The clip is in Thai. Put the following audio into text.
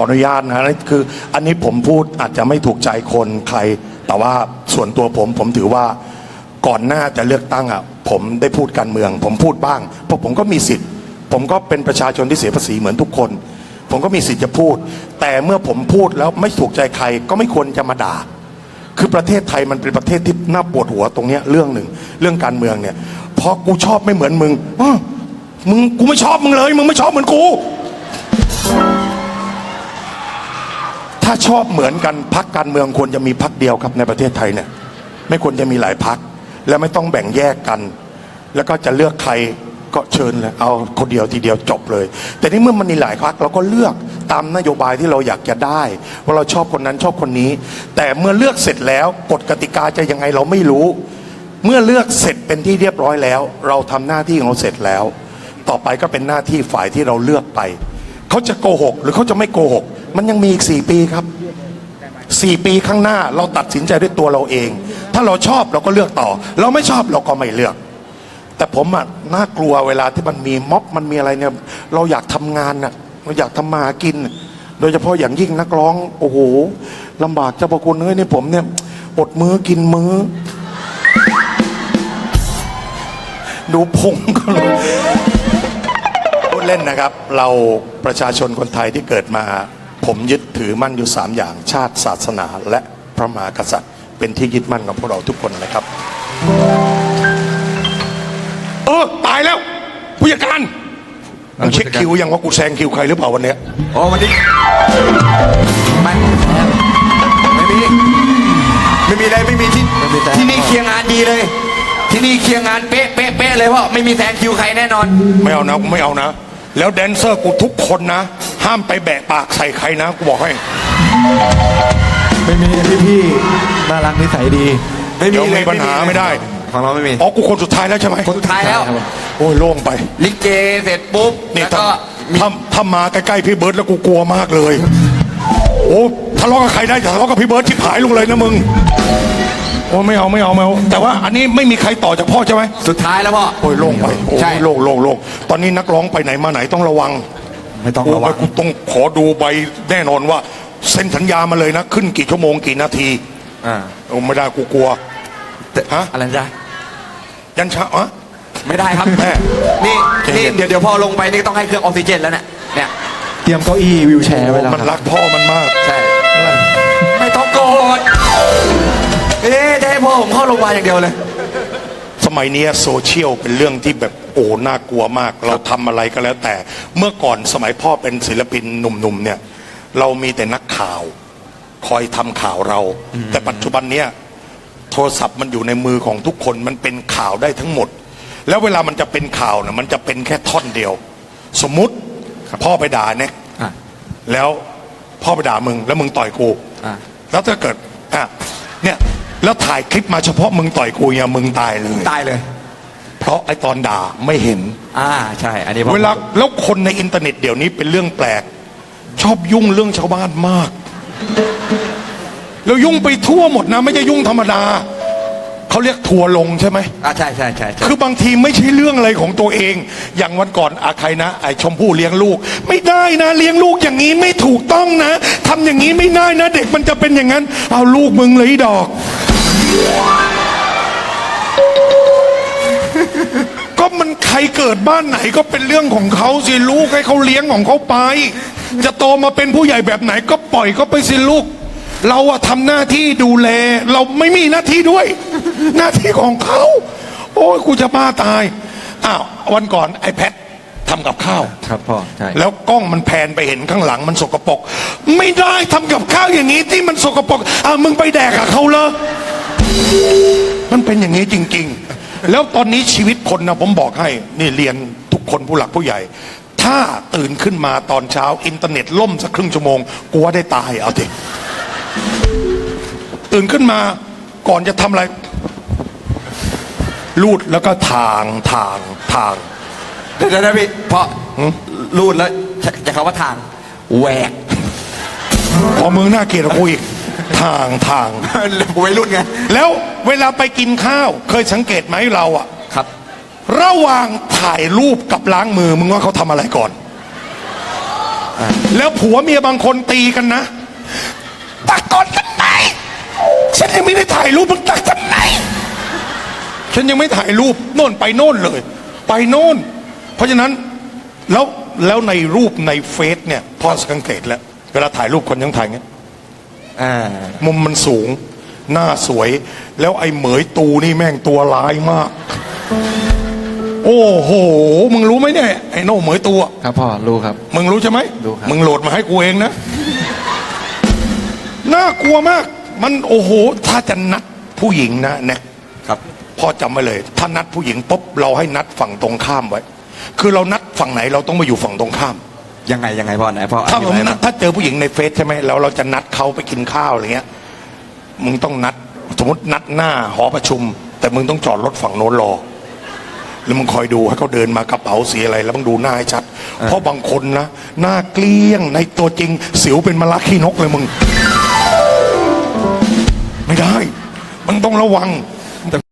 ออนุญาตนะนี่คืออันนี้ผมพูดอาจจะไม่ถูกใจคนใคร แต่ว่าส่วนตัวผมผมถือว่าก่อนหน้าจะเลือกตั้งอะผมได้พูดการเมือง ผมพูดบ้าง เพราะผมก็มีสิทธิ์ ผมก็เป็นประชาชนที่เสียภาษีเหมือนทุกคน ผมก็มีสิทธิ์จะพูด แต่เมื่อผมพูดแล้วไม่ถูกใจใครก็ไม่ควรจะมาด่าคือประเทศไทยมันเป็นประเทศที่น่าปวดหัวตรงเนี้ยเรื่องหนึ่งเรื่องการเมืองเนี่ยพอกูชอบไม่เหมือนมึงมึงกูไม่ชอบมึงเลย มึงไม่ชอบเหมือนกู ถ้าชอบเหมือนกันพักการเมืองควรจะมีพักเดียวครับในประเทศไทยเนี่ย ไม่ควรจะมีหลายพัก และไม่ต้องแบ่งแยกกัน แล้วก็จะเลือกใครก็เชิญเลยเอาคนเดียวทีเดียวจบเลย แต่นี่เมื่อมันมีหลายพักเราก็เลือกตามนโยบายที่เราอยากจะได้ ว่าเราชอบคนนั้นชอบคนนี้ แต่เมื่อเลือกเสร็จแล้วกฎกติกาจะยังไงเราไม่รู้ เมื่อเลือกเสร็จเป็นที่เรียบร้อยแล้ว เราทำหน้าที่ของเราเสร็จแล้ว ต่อไปก็เป็นหน้าที่ฝ่ายที่เราเลือกไป เขาจะโกหก หรือเขาจะไม่โกหก มันยังมีอีกสี่ปีครับสี่ปีข้างหน้าเราตัดสินใจด้วยตัวเราเอง ถ้าเราชอบเราก็เลือกต่อ เราไม่ชอบเราก็ไม่เลือก แต่ผมอะน่ากลัวเวลาที่มันมีม็อบมันมีอะไรเนี่ย เราอยากทำงานน่ะเราอยากทำมาหากิน โดยเฉพาะอย่างยิ่งนักร้อง โอ้โหลำบากเจ้าพระคุณเอ้ยนี่ผมเนี่ยอดมื้อกินมื้อ ดูพุงก็รู้พูดเล่นนะครับ เราประชาชนคนไทยที่เกิดมา ผมยึดถือมั่นอยู่สามอย่าง ชาติศาสนาและพระมหากษัตริย์ เป็นที่ยึดมั่นของพวกเราทุกคนนะครับ เออ ตายแล้วผู้จัดการมึงเช็คคิวยังว่ากูแซงคิวใครหรือเปล่าวันเนี้ยโอ้วันนี้ไม่ไม่มีไม่มีอะไรไม่มีที่ที่นี่เคลียร์งานดีเลย ที่นี่เคลียร์งานเป๊ะเป๊ะเป๊ะเลยเพราะไม่มีแซงคิวใครแน่นอน ไม่เอานะกูไม่เอานะ แล้วแดนเซอร์กูทุกคนนะ ห้ามไปแบะปากใส่ใครนะกูบอกให้ ไม่มีพี่พี่ๆน่ารักนิสัยดี ไม่มีเดี๋ยวเลมียปัญหาไม่ได้ ของเราไม่มี อ๋อกูคนสุดท้ายแล้วใช่ไหมคนสุดท้ายแล้ว โอ้ยโล่งไป ลิเกเสร็จปุ๊บนี่แล้วถ้าก็มีถ้าถ้ามาใกล้ๆพี่เบิร์ดแล้วกูกลัวมากเลย โอ้ทะเลาะกับใครได้แต่ทะเลาะกับพี่เบิร์ดที่ผายลงเลยนะมึง โอ้ไม่เอาไม่เอาไม่เอา แต่ว่าอันนี้ไม่มีใครต่อจากพ่อใช่ไหมสุดท้ายแล้วพ่อ โอ้ยโล่งไปโอ้ยใช่ โล่งโล่งโล่งตอนนี้นักร้องไปไหนมาไหนต้องระวัง ไม่ต้องโอ้ระวัยงกูต้องขอดูใบแน่นอนว่าเซ็นสัญญามาเลยนะ ขึ้นกี่ชั่วโมงกี่นาทีอ่าโอ้ไม่ได้กูกลัว แต่ฮะ อะไรนะยันเช้าอะ ไม่ได้ครับ แม่นี่ใจนี่เย็น เดี๋ยวเดี๋ยวพอลงไปนี่ต้องให้เครื่องออกซิเจนแล้วเนี่ยเนี่ยเตรียมเก้าอี้วิวแชร์ไว้แล้วมันครัรับกพ่อมันมาก ใช่ไม่ต้องโกรธเอ๊ะจะให้พ่อผมเข้าโรงพยาบาลอย่างเดียวเลย สมัยนี้โซเชียลเป็นเรื่องที่แบบโอ้น่ากลัวมาก เราทำอะไรก็แล้วแต่ เมื่อก่อนสมัยพ่อเป็นศิลปินหนุ่มๆเนี่ย เรามีแต่นักข่าว คอยทำข่าวเรา แต่ปัจจุบันเนี้ยโทรศัพท์มันอยู่ในมือของทุกคนมันเป็นข่าวได้ทั้งหมด แล้วเวลามันจะเป็นข่าวนะมันจะเป็นแค่ท่อนเดียว สมมุติพ่อไปด่าเนี่ยอะ แล้วพ่อไปด่ามึง แล้วมึงต่อยกู อะ แล้วถ้าเกิดอะเนี่ย แล้วถ่ายคลิปมาเฉพาะมึงต่อยกูเนี่ยมึงตายเลย ตายเลย เพราะไอ้ตอนด่าไม่เห็น อ่าใช่ อันนี้พ่อเวลาแล้วคนในอินเทอร์เน็ตเดี๋ยวนี้เป็นเรื่องแปลก ชอบยุ่งเรื่องชาวบ้านมาก แล้วยุ่งไปทั่วหมดนะ ไม่ใช่ยุ่งธรรมดา เขาเรียกทัวร์ลงใช่ไหม อ่าใช่ใช่ใช่ใช่คือบางทีไม่ใช่เรื่องอะไรของตัวเอง อย่างวันก่อนอาใครนะ ไอชมพู่เลี้ยงลูก ไม่ได้นะ เลี้ยงลูกอย่างนี้ไม่ถูกต้องนะทำอย่างนี้ไม่ได้นะ เด็กมันจะเป็นอย่างนั้น เอาลูกมึงเลยอีดอก ใครเกิดบ้านไหนก็เป็นเรื่องของเขาสิลูกให้เขาเลี้ยงของเขาไป จะโตมาเป็นผู้ใหญ่แบบไหนก็ปล่อยเขาไปสิลูก เราอะทำหน้าที่ดูแล เราไม่มีหน้าที่ด้วย หน้าที่ของเขา โอ้ยกูจะบ้าตายอ้าววันก่อนไอ้แพททำกับข้าว ครับพ่อใช่แล้วกล้องมันแพนไปเห็นข้างหลังมันสกปรกไม่ได้ทำกับข้าวอย่างนี้ที่มันสกปรกอะมึงไปแดกกับเขาเลยมันเป็นอย่างนี้จริง ๆ แล้วตอนนี้ชีวิตคนนะผมบอกให้นี่เรียนทุกคนผู้หลักผู้ใหญ่ ถ้าตื่นขึ้นมาตอนเช้า อินเทอร์เน็ตล่มสักครึ่งชั่วโมงกลัวได้ตายเอาทีตื่นขึ้นมาก่อนจะทำอะไรลูดแล้วก็ทางทางทาง เดี๋ยวนะพี่เพราะรูดแล้วจะจะคำว่าทางแหวกพอมึงน่าเกลียดกว่ากูอีก ทางทาง วัยรุ่นไง แล้วเวลาไปกินข้าว เคยสังเกตไหมเราอะครับ ระหว่างถ่ายรูปกับล้างมือมึงว่าเขาทำอะไรก่อน แล้วผัวเมียบางคนตีกันนะ ตักก่อนกันไหนฉันยังไม่ได้ถ่ายรูปมึงตักกันไหนฉันยังไม่ถ่ายรูปโน่นไปโน่นเลย ไปโน่น เพราะฉะนั้นแล้วแล้วในรูปในเฟซเนี่ยพ่อสังเกตแล้ว เวลาถ่ายรูปคนยังถ่ายเงี้ย อ่ามุมมันสูง หน้าสวย แล้วไอ้เหมยตูนี่แม่งตัวร้ายมาก โอ้โห มึงรู้ไหมเนี่ยไอ้โน่เหมยตูอะครับพ่อรู้ครับ มึงรู้ใช่ไหมรู้ครับ มึงโหลดมาให้กูเองนะ น่ากลัวมาก มันโอ้โห ถ้าจะนัดผู้หญิงนะเนี่ยครับ พ่อจำไว้เลย ถ้านัดผู้หญิงปุ๊บเราให้นัดฝั่งตรงข้ามไว้ คือเรานัดฝั่งไหนเราต้องมาอยู่ฝั่งตรงข้าม ยังไงยังไงพ่อไหนพ่อถ้าอผธิมบายนัมาดถ้าเจอผู้หญิงในเฟซใช่ไหมแล้วเราจะนัดเขาไปกินข้าวอะไรเงี้ยมึงต้องนัด สมมตินัดหน้าหอประชุม แต่มึงต้องจอดรถฝั่งโน้นรอแล้วมึงคอยดูให้เขาเดินมากระเป๋าสีอะไร แล้วมึงดูหน้าให้ชัด เพราะบางคนนะหน้าเกลี้ยงในตัวจริง สิวเป็นมะละขี้นกเลยมึง ไม่ได้ มันต้องระวัง